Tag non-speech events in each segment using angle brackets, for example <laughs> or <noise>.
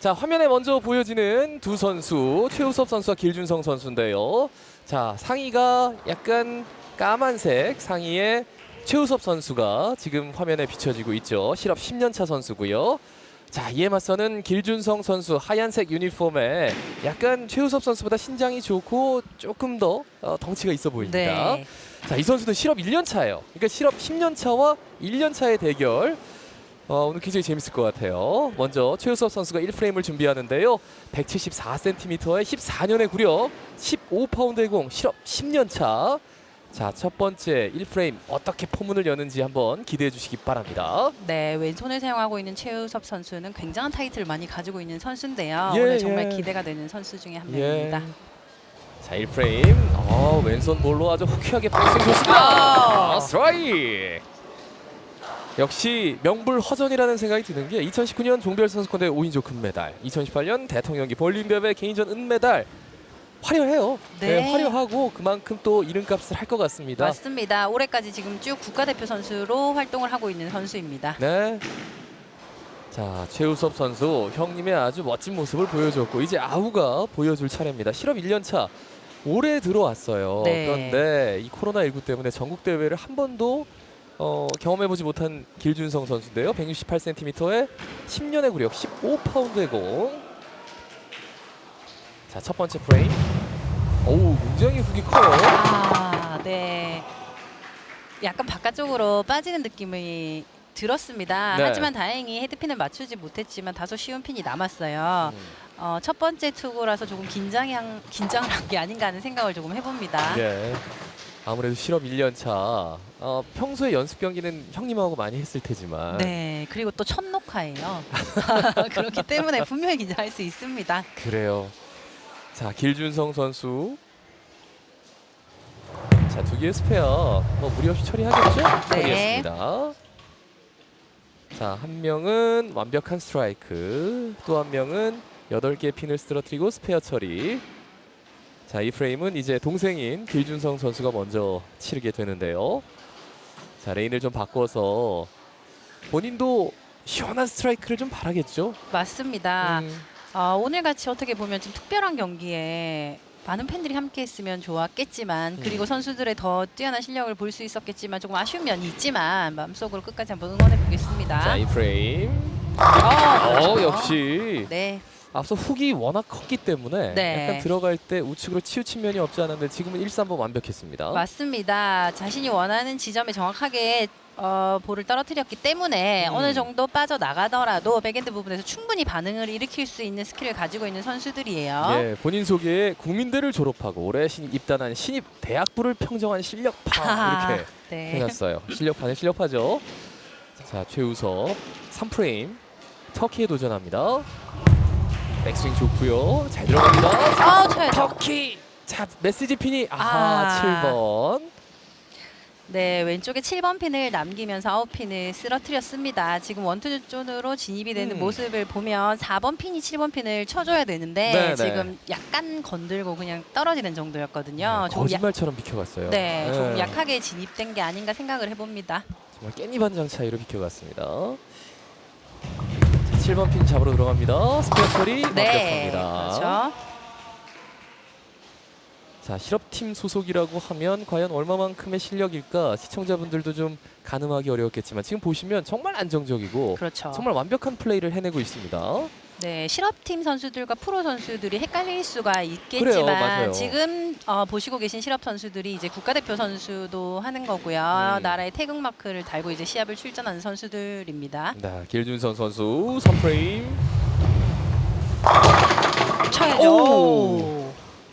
자 화면에 먼저 보여지는 두 선수 최우섭 선수와 길준성 선수인데요. 자 상의가 약간 까만색 상의에 최우섭 선수가 지금 화면에 비춰지고 있죠. 실업 10년차 선수고요. 자 이에 맞서는 길준성 선수 하얀색 유니폼에 약간 최우섭 선수보다 신장이 좋고 조금 더 어, 덩치가 있어 보입니다. 네. 자, 이 선수는 실업 1년 차예요. 그러니까 실업 10년 차와 1년 차의 대결. 어, 오늘 굉장히 재밌을 것 같아요. 먼저 최우섭 선수가 1프레임을 준비하는데요. 174cm에 14년의 구력, 15파운드의 공, 실업 10년 차. 자, 첫 번째 1프레임 어떻게 포문을 여는지 한번 기대해 주시기 바랍니다. 네, 왼손을 사용하고 있는 최우섭 선수는 굉장한 타이틀을 많이 가지고 있는 선수인데요. 예, 오늘 정말 예. 기대가 되는 선수 중에 한 예. 명입니다. 자, 1프레임. 어, 왼손 볼로 아주 호쾌하게 백스윙 좋습니다. 아. 아, 스트라이크. 역시 명불허전이라는 생각이 드는 게 2019년 종별 선수권대 5인조 금메달, 2018년 대통령기 볼링배의 개인전 은메달 화려해요. 네. 화려하고 그만큼 또 이름값을 할 것 같습니다. 맞습니다. 올해까지 지금 쭉 국가대표 선수로 활동을 하고 있는 선수입니다. 네. 자 최우섭 선수 형님의 아주 멋진 모습을 보여줬고 이제 아우가 보여줄 차례입니다. 실업 1년 차 올해 들어왔어요. 네. 그런데 이 코로나 19 때문에 전국 대회를 한 번도 어, 경험해보지 못한 길준성 선수인데요. 168cm에 10년의 구력, 15파운드의 공. 자 첫 번째 프레임. 오우 굉장히 훅이 커요. 아, 네. 약간 바깥쪽으로 빠지는 느낌이 들었습니다. 네. 하지만 다행히 헤드핀을 맞추지 못했지만 다소 쉬운 핀이 남았어요. 어, 첫 번째 투구라서 조금 긴장한 긴장을 한 게 아닌가 하는 생각을 조금 해봅니다. 예. 아무래도 실업 1년 차. 어, 평소에 연습 경기는 형님하고 많이 했을 테지만 네, 그리고 또 첫 녹화예요. <laughs> 그렇기 때문에 분명히 긴장할 수 있습니다. 그래요. 자, 길준성 선수. 자, 두 개의 스페어. 뭐 무리 없이 처리하겠죠? 네. 처리했습니다. 자, 한 명은 완벽한 스트라이크. 또 한 명은 여덟 개의 핀을 쓰러뜨리고 스페어 처리. 자, 이 프레임은 이제 동생인 길준성 선수가 먼저 치르게 되는데요. 자, 레인을 좀 바꿔서 본인도 시원한 스트라이크를 좀 바라겠죠? 맞습니다. 음, 어, 오늘 같이 어떻게 보면 좀 특별한 경기에 많은 팬들이 함께 했으면 좋았겠지만 음. 그리고 선수들의 더 뛰어난 실력을 볼 수 있었겠지만 조금 아쉬운 면이 있지만 마음속으로 끝까지 한번 응원해 보겠습니다. 자, 이 프레임. 어, 어. 역시 네, 앞서 훅이 워낙 컸기 때문에 네. 약간 들어갈 때 우측으로 치우친 면이 없지 않았는데 지금은 1, 3번 완벽했습니다. 맞습니다. 자신이 원하는 지점에 정확하게 어, 볼을 떨어뜨렸기 때문에 음. 어느 정도 빠져 나가더라도 백엔드 부분에서 충분히 반응을 일으킬 수 있는 스킬을 가지고 있는 선수들이에요. 예, 본인 소개에 국민대를 졸업하고 올해 신입 입단한 신입 대학부를 평정한 실력파 <laughs> 아하, 이렇게 네. 해놨어요. 실력파는 실력파죠. 자, 최우섭 3프레임 터키에 도전합니다. 백스윙 좋고요. 잘 들어갑니다. 아, 쳐야죠. 터키. 자, 메시지 핀이 아하 아. 7번. 네, 왼쪽에 7번 핀을 남기면서 아웃 핀을 쓰러뜨렸습니다. 지금 원투 존으로 진입이 되는 음. 모습을 보면 4번 핀이 7번 핀을 쳐줘야 되는데 네, 네. 지금 약간 건들고 그냥 떨어지는 정도였거든요. 야, 거짓말처럼 비켜갔어요. 네, 좀 예. 약하게 진입된 게 아닌가 생각을 해봅니다. 정말 깻잎 한 장 차이로 비켜갔습니다. 7번 핀 잡으러 들어갑니다. 스페어 처리 네, 완벽합니다. 그렇죠. 자 실업팀 소속이라고 하면 과연 얼마만큼의 실력일까 시청자분들도 좀 가늠하기 어려웠겠지만 지금 보시면 정말 안정적이고 그렇죠. 정말 완벽한 플레이를 해내고 있습니다. 네, 실업팀 선수들과 프로 선수들이 헷갈릴 수가 그래요, 있겠지만 맞아요. 지금 어, 보시고 계신 실업 선수들이 이제 국가대표 선수도 하는 거고요. 음. 나라의 태극 마크를 달고 이제 시합을 출전하는 선수들입니다. 네, 길준선 선수 3프레임. 쳐야죠. 오!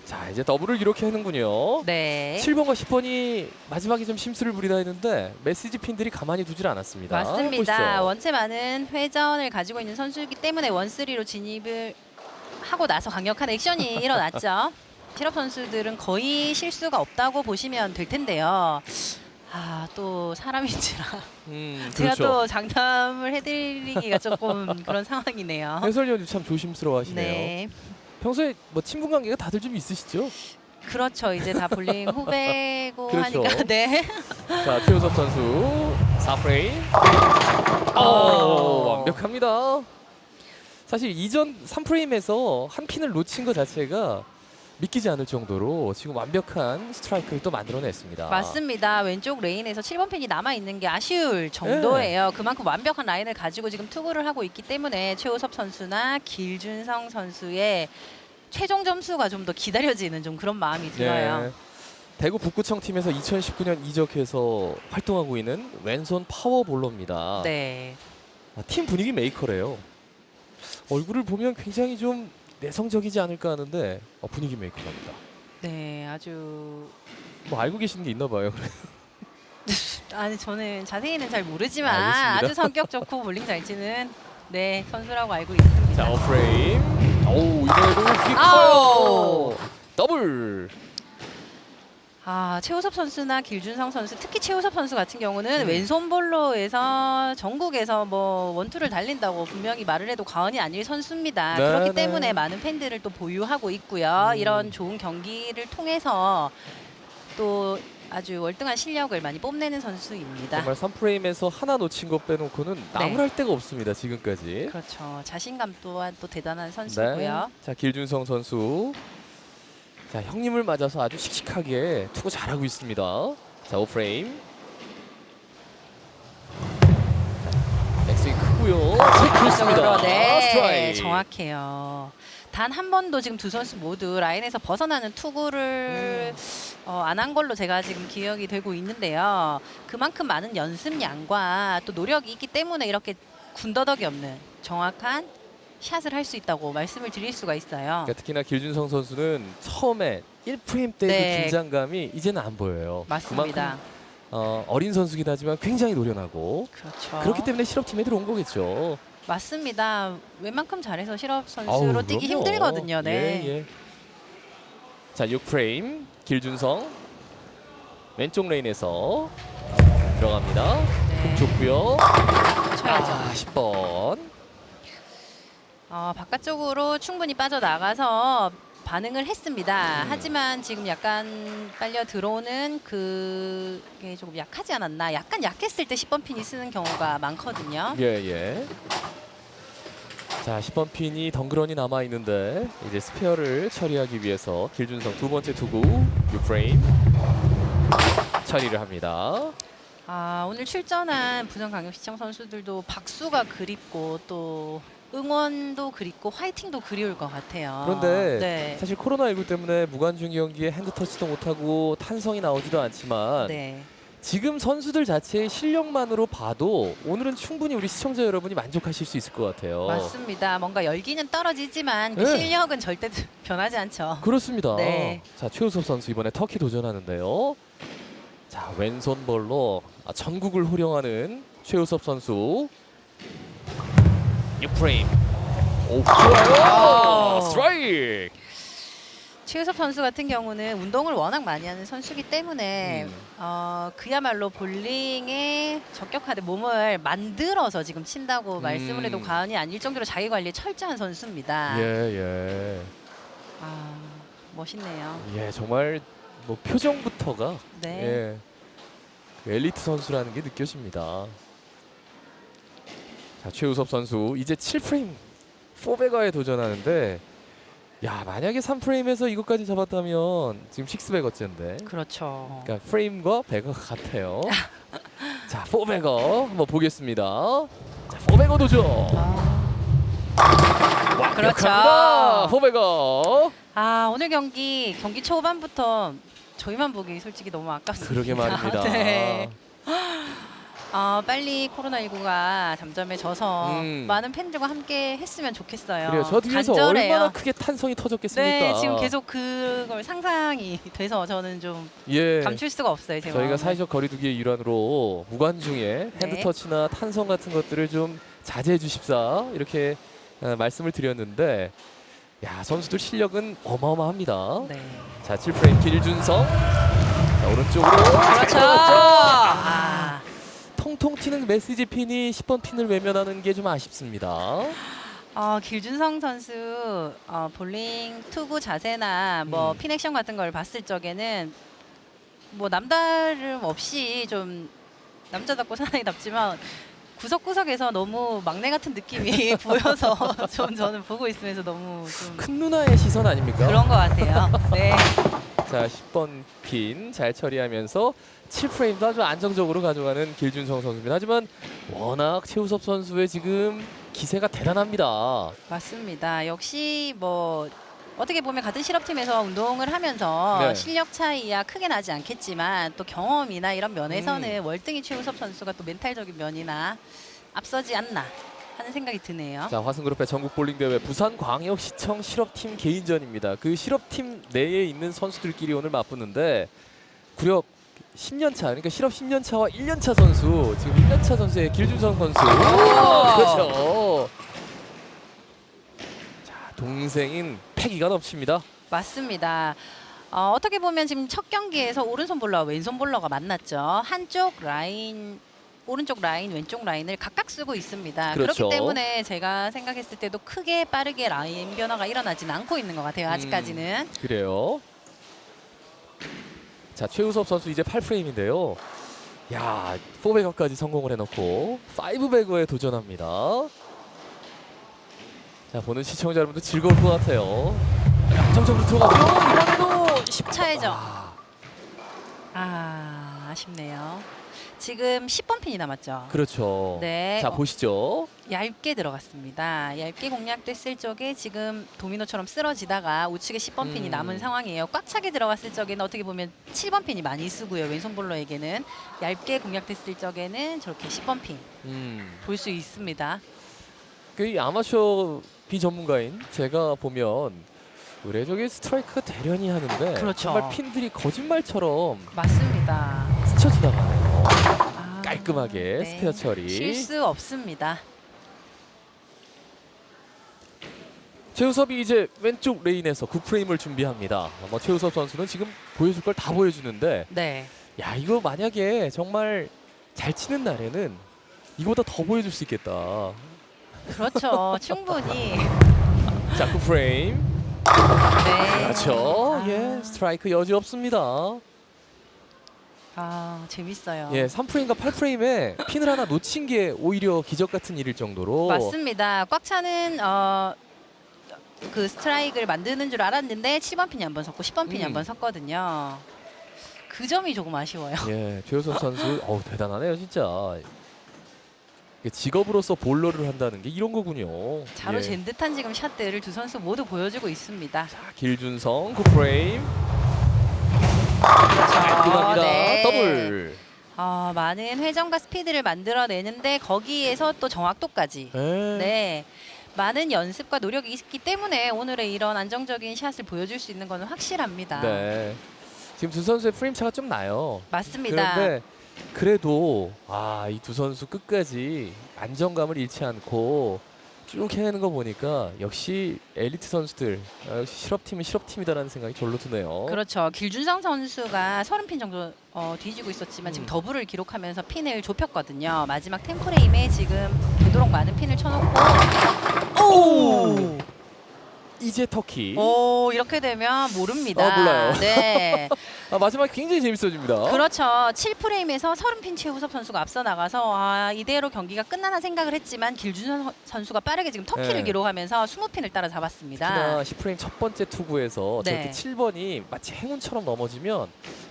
자 이제 더블을 이렇게 하는군요. 네. 7번과 10번이 마지막에 좀 심수를 부리다 했는데 메시지 핀들이 가만히 두질 않았습니다. 맞습니다. 보시죠. 원체 많은 회전을 가지고 있는 선수이기 때문에 원쓰리로 진입을 하고 나서 강력한 액션이 <laughs> 일어났죠. 실업 선수들은 거의 실수가 없다고 보시면 될 텐데요. 아, 또 사람인지라 음, 제가 그렇죠. 또 장담을 해드리기가 조금 그런 상황이네요. 해설위원님 참 조심스러워하시네요. 네, 평소에 뭐 친분 관계가 다들 좀 있으시죠? 그렇죠. 이제 다 볼링 후배고 <laughs> 그렇죠. 하니까 네. <laughs> 자 최우섭 선수 4프레임. 어. 오, 완벽합니다. 사실 이전 3프레임에서 한 핀을 놓친 것 자체가 믿기지 않을 정도로 지금 완벽한 스트라이크를 또 만들어냈습니다. 맞습니다. 왼쪽 레인에서 7번 핀이 남아 있는 게 아쉬울 정도예요. 그만큼 완벽한 라인을 가지고 지금 투구를 하고 있기 때문에 최우섭 선수나 길준성 선수의 최종 점수가 좀 더 기다려지는 좀 그런 마음이 들어요. 네. 대구 북구청 팀에서 2019년 이적해서 활동하고 있는 왼손 파워볼러입니다. 네. 아, 팀 분위기 메이커래요. 얼굴을 보면 굉장히 좀 내성적이지 않을까 하는데 어, 분위기 메이커랍니다. 네, 아주 뭐 알고 계시는 게 있나 봐요. <laughs> 아니 저는 자세히는 잘 모르지만 알겠습니다. 아주 성격 좋고 볼링 잘 치는 네 선수라고 알고 있습니다. 자, 오프레임. 오, 이번에도. 커요. 더블. 아 최우섭 선수나 길준성 선수 특히 최우섭 선수 같은 경우는 음. 왼손 볼로에서 전국에서 뭐 원투를 달린다고 분명히 말을 해도 과언이 아닐 선수입니다. 네, 그렇기 네. 때문에 많은 팬들을 또 보유하고 있고요. 음. 이런 좋은 경기를 통해서 또 아주 월등한 실력을 많이 뽐내는 선수입니다. 정말 3프레임에서 하나 놓친 것 빼놓고는 나무랄 데가 없습니다. 지금까지. 그렇죠. 자신감 또한 또 대단한 선수고요. 자, 길준성 선수. 자, 형님을 맞아서 아주 씩씩하게 투구 잘하고 있습니다. 자, 오프레임. 자, 백스윙 크고요. 자, 좋습니다. 쪽으로 네 스트라이크. 정확해요. 단 한 번도 지금 두 선수 모두 라인에서 벗어나는 투구를 어, 안 한 걸로 제가 지금 기억이 되고 있는데요. 그만큼 많은 연습량과 또 노력이 있기 때문에 이렇게 군더더기 없는 정확한 샷을 할 수 있다고 말씀을 드릴 수가 있어요. 그러니까 특히나 길준성 선수는 처음에 1프레임 때그 네. 긴장감이 이제는 안 보여요. 맞습니다. 그만큼 어, 어린 선수긴 하지만 굉장히 노련하고 그렇죠. 그렇기 때문에 실업팀에 들어온 거겠죠. 맞습니다. 웬만큼 잘해서 실업 아우, 선수로 뛰기 그럼요. 힘들거든요. 네. 예, 예. 자, 6프레임 길준성 왼쪽 레인에서 들어갑니다. 네. 좋고요. 쳐야죠. 아, 10번. 어, 바깥쪽으로 충분히 빠져나가서 반응을 했습니다. 음. 하지만 지금 약간 빨려 들어오는 그게 조금 약하지 않았나. 약간 약했을 때 10번 핀이 쓰는 경우가 많거든요. 예, 예. 자, 10번 핀이 덩그러니 남아 있는데 이제 스페어를 처리하기 위해서 길준성 두 번째 투구 6프레임 처리를 합니다. 아, 오늘 출전한 부산광역시청 선수들도 박수가 그립고 또 응원도 그립고 화이팅도 그리울 것 같아요. 그런데 네. 사실 코로나19 때문에 무관중 경기에 핸드 터치도 못하고 탄성이 나오지도 않지만 네. 지금 선수들 자체의 실력만으로 봐도 오늘은 충분히 우리 시청자 여러분이 만족하실 수 있을 것 같아요. 맞습니다. 뭔가 열기는 떨어지지만 그 네. 실력은 절대 <laughs> 변하지 않죠. 그렇습니다. 네. 자 최우섭 선수 이번에 터키 도전하는데요. 자 왼손볼로 아, 전국을 호령하는 최우섭 선수. 6프레임. 오 좋아요. 아. 스트라이크. 최우섭 선수 같은 경우는 운동을 워낙 많이 하는 선수기 때문에 음. 어, 그야말로 볼링에 적격하되 몸을 만들어서 지금 친다고 음. 말씀을 해도 과언이 아닐 정도로 자기 관리에 철저한 선수입니다. 예 예. 아, 멋있네요. 예. 정말 뭐 표정부터가 네. 예. 그 엘리트 선수라는 게 느껴집니다. 자 최우섭 선수 이제 7프레임 4베거에 도전하는데 야 만약에 3프레임에서 이것까지 잡았다면 지금 6베거째인데 그렇죠. 그러니까 프레임과 베거가 같아요. <laughs> 자 4베거 한번 보겠습니다. 자 4베거 도전. 아. 그렇죠. 4베거. 아, 오늘 경기 경기 초반부터 저희만 보기 솔직히 너무 아깝습니다. 그러게 말입니다. <laughs> 네. <laughs> 아, 빨리 코로나19가 잠잠해져서 음. 많은 팬들과 함께 했으면 좋겠어요. 그래요. 저 뒤에서 간절해요. 얼마나 크게 탄성이 터졌겠습니까? 네, 지금 계속 그걸 상상이 돼서 저는 좀 예. 감출 수가 없어요. 제 저희가. 사회적 거리두기의 일환으로 무관중에 핸드 네. 터치나 탄성 같은 것들을 좀 자제해 주십사 이렇게 어, 말씀을 드렸는데 야 선수들 실력은 어마어마합니다. 네. 자 7프레임 길준성 자, 오른쪽으로 그렇죠. 통통 튀는 메시지 핀이 10번 핀을 외면하는 게 좀 아쉽습니다. 어, 길준성 선수 어, 볼링 투구 자세나 뭐 음. 핀 액션 같은 걸 봤을 적에는 뭐 남다름 없이 좀 남자답고 사나이답지만 구석구석에서 너무 막내 같은 느낌이 <laughs> 보여서 좀 저는 보고 있으면서 너무 좀 큰 누나의 시선 아닙니까? 그런 것 같아요. 네. 자, 10번 핀 잘 처리하면서 7프레임도 아주 안정적으로 가져가는 길준성 선수입니다. 하지만 워낙 최우섭 선수의 지금 기세가 대단합니다. 맞습니다. 역시 뭐 어떻게 보면 같은 실업팀에서 운동을 하면서 네. 실력 차이야 크게 나지 않겠지만 또 경험이나 이런 면에서는 음. 월등히 최우섭 선수가 또 멘탈적인 면이나 앞서지 않나 하는 생각이 드네요. 자, 화승그룹의 전국 볼링 대회 부산광역시청 실업팀 개인전입니다. 그 실업팀 내에 있는 선수들끼리 오늘 맞붙는데 구력 10년 차, 그러니까 실업 10년 차와 1년 차 선수, 지금 1년 차 선수의 길준성 선수. 그렇죠. 자, 동생인 패기가 넘칩니다. 맞습니다. 어, 어떻게 보면 지금 첫 경기에서 오른손 볼러와 왼손 볼러가 만났죠. 한쪽 라인 오른쪽 라인, 왼쪽 라인을 각각 쓰고 있습니다. 그 그렇죠. 렇기 때문에 제가 생각했을 때도 크게 빠르게 라인 변화가 일어나진 않고 있는 것 같아요. 아직까지는. 그래요. 자 최우섭 선수 이제 8프레임인데요. 야, 4배거까지 성공을 해놓고 5배거에 도전합니다. 자 보는 시청자 여러분도 즐거울 것 같아요. 안정적으로 들어가죠. 이번에도 10 차이죠. 아, 아, 아쉽네요. 지금 10번 핀이 남았죠. 그렇죠. 네. 자 어, 보시죠. 얇게 들어갔습니다. 얇게 공략됐을 적에 지금 도미노처럼 쓰러지다가 우측에 10번 핀이 음. 남은 상황이에요. 꽉 차게 들어갔을 적에는 어떻게 보면 7번 핀이 많이 쓰고요. 왼손 볼러에게는 얇게 공략됐을 적에는 저렇게 10번 핀볼수 음. 있습니다. 그 아마추어 비전문가인 제가 보면 의례적인 스트라이크가 대련이 하는데 그렇죠. 정말 핀들이 거짓말처럼 맞습니다. 스쳐 지나가네요. 아, 깔끔하게 스페어 처리. 실수 없습니다. 최우섭이 이제 왼쪽 레인에서 9프레임을 준비합니다. 뭐 최우섭 선수는 지금 보여줄 걸 다 보여주는데 네. 야 이거 만약에 정말 잘 치는 날에는 이거보다 더 보여줄 수 있겠다. 그렇죠. <laughs> 충분히. 자 9프레임. 네. 그렇죠. 아. 예 스트라이크 여지 없습니다. 아, 재밌어요. 예 3프레임과 8프레임에 핀을 하나 놓친 게 오히려 기적 같은 일일 정도로 맞습니다. 꽉 차는 어, 그 스트라이크를 만드는 줄 알았는데 7번 핀이 한 번 섰고 10번 핀이 음. 한 번 섰거든요. 그 점이 조금 아쉬워요. 예, 최우섭 선수, 어우 대단하네요, 진짜. 이게 직업으로서 볼러를 한다는 게 이런 거군요. 자로 예. 잰 듯한 지금 샷들을 두 선수 모두 보여주고 있습니다. 자, 길준성 9프레임 깔끔합니다. 네. 더블. 어, 많은 회전과 스피드를 만들어내는데 거기에서 또 정확도까지. 예. 네. 많은 연습과 노력이 있기 때문에 오늘의 이런 안정적인 샷을 보여줄 수 있는 것은 확실합니다. 네. 지금 두 선수의 프레임 차가 좀 나요. 맞습니다. 그런데 그래도 아, 이 두 선수 끝까지 안정감을 잃지 않고 쭉 해내는 거 보니까 역시 엘리트 선수들, 아, 역시 실업팀은 실업팀이다라는 생각이 절로 드네요. 그렇죠. 길준성 선수가 30핀 정도 어, 뒤지고 있었지만 지금 음. 더블을 기록하면서 핀을 좁혔거든요. 마지막 템프레임에 지금 되도록 많은 핀을 쳐놓고 오! 이제 터키. 오 이렇게 되면 모릅니다. 아, 몰라요. 네, <laughs> 아, 마지막 굉장히 재밌어집니다. 그렇죠. 7프레임에서 30핀 최우섭 선수가 앞서 나가서 아, 이대로 경기가 끝나나 생각을 했지만 길준성 선수가 빠르게 지금 터키를 네. 기록하면서 20핀을 따라 잡았습니다. 특히나 10프레임 첫 번째 투구에서 네. 저렇게 7번이 마치 행운처럼 넘어지면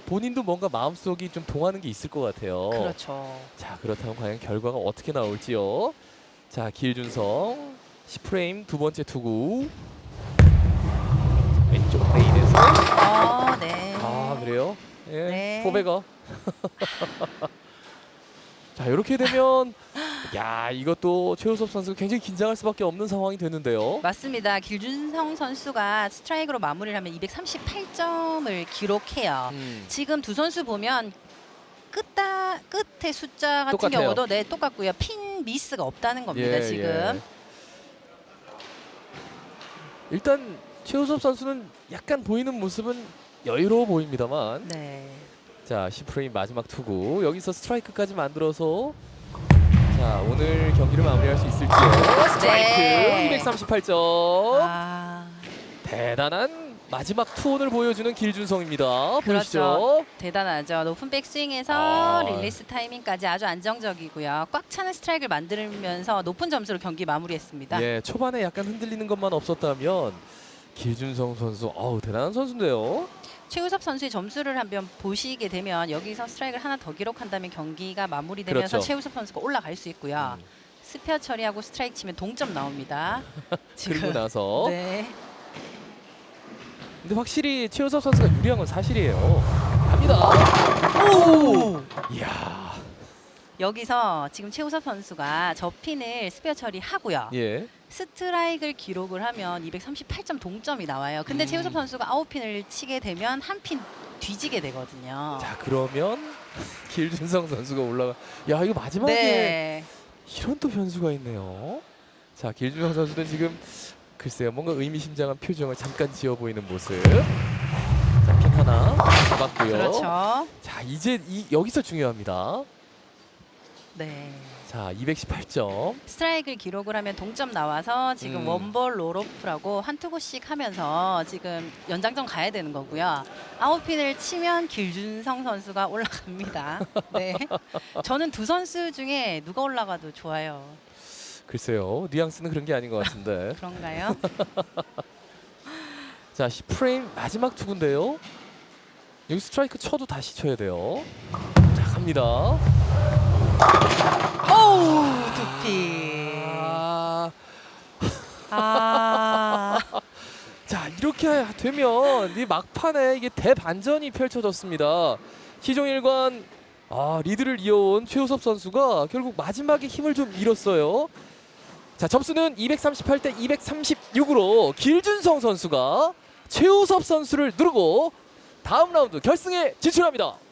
본인도 뭔가 마음속이 좀 동하는 게 있을 것 같아요. 그렇죠. 자 그렇다면 과연 결과가 어떻게 나올지요. 자 길준성 10프레임 두 번째 투구 왼쪽 레인에서 어, 네. 아 그래요? 예, 네. 포베가. <laughs> 자 이렇게 되면 야 이것도 최우섭 선수 굉장히 긴장할 수밖에 없는 상황이 됐는데요. 맞습니다. 길준성 선수가 스트라이크로 마무리를 하면 238점을 기록해요. 음. 지금 두 선수 보면 끝다 끝의 숫자 같은 똑같아요. 경우도 네 똑같고요. 핀 미스가 없다는 겁니다. 예, 지금 예. 일단 최우섭 선수는 약간 보이는 모습은 여유로워 보입니다만 네. 자 10프레임 마지막 투구 여기서 스트라이크까지 만들어서 자 오늘 경기를 마무리할 수 있을지요 스트라이크 네. 238점 아, 대단한 마지막 투혼을 보여주는 길준성입니다. 그렇죠. 보시죠. 대단하죠. 높은 백스윙에서 아. 릴리스 타이밍까지 아주 안정적이고요. 꽉 차는 스트라이크를 만들면서 높은 점수로 경기 마무리했습니다. 예, 초반에 약간 흔들리는 것만 없었다면 길준성 선수, 어우 대단한 선수인데요. 최우섭 선수의 점수를 한번 보시게 되면 여기서 스트라이크를 하나 더 기록한다면 경기가 마무리되면서 그렇죠. 최우섭 선수가 올라갈 수 있고요. 음, 스페어 처리하고 스트라이크 치면 동점 나옵니다. <laughs> 그리고 나서 <laughs> 네. 근데 확실히 최우섭 선수가 유리한 건 사실이에요. 갑니다. 오! 이야. 여기서 지금 최우섭 선수가 저 핀을 스페어 처리하고요. 예. 스트라이크를 기록을 하면 238점 동점이 나와요. 근데 음. 최우섭 선수가 아웃핀을 치게 되면 한 핀 뒤지게 되거든요. 자, 그러면 <laughs> 길준성 선수가 올라가. 야, 이거 마지막에 네. 이런 또 변수가 있네요. 자, 길준성 선수는 지금 글쎄요, 뭔가 의미심장한 표정을 잠깐 지어 보이는 모습. 자, 핀 하나 잡았고요. 그렇죠. 자, 이제 이, 여기서 중요합니다. 네. 자, 218점. 스트라이크를 기록을 하면 동점 나와서 지금 음. 원볼 롤오프라고 한 투구씩 하면서 지금 연장전 가야 되는 거고요. 아웃핀을 치면 길준성 선수가 <laughs> 올라갑니다. 네. 저는 두 선수 중에 누가 올라가도 좋아요. 글쎄요, 뉘앙스는 그런 게 아닌 것 같은데. <laughs> 그런가요? <laughs> 자, 10프레임 마지막 투구인데요. 여기 스트라이크 쳐도 다시 쳐야 돼요. 자, 갑니다. 오우 두피. 아, 아. <laughs> 자, 이렇게 되면 이 막판에 이게 대반전이 펼쳐졌습니다. 시종일관 아, 리드를 이어온 최우섭 선수가 결국 마지막에 힘을 좀 잃었어요. 자, 점수는 238 대 236으로 길준성 선수가 최우섭 선수를 누르고 다음 라운드 결승에 진출합니다.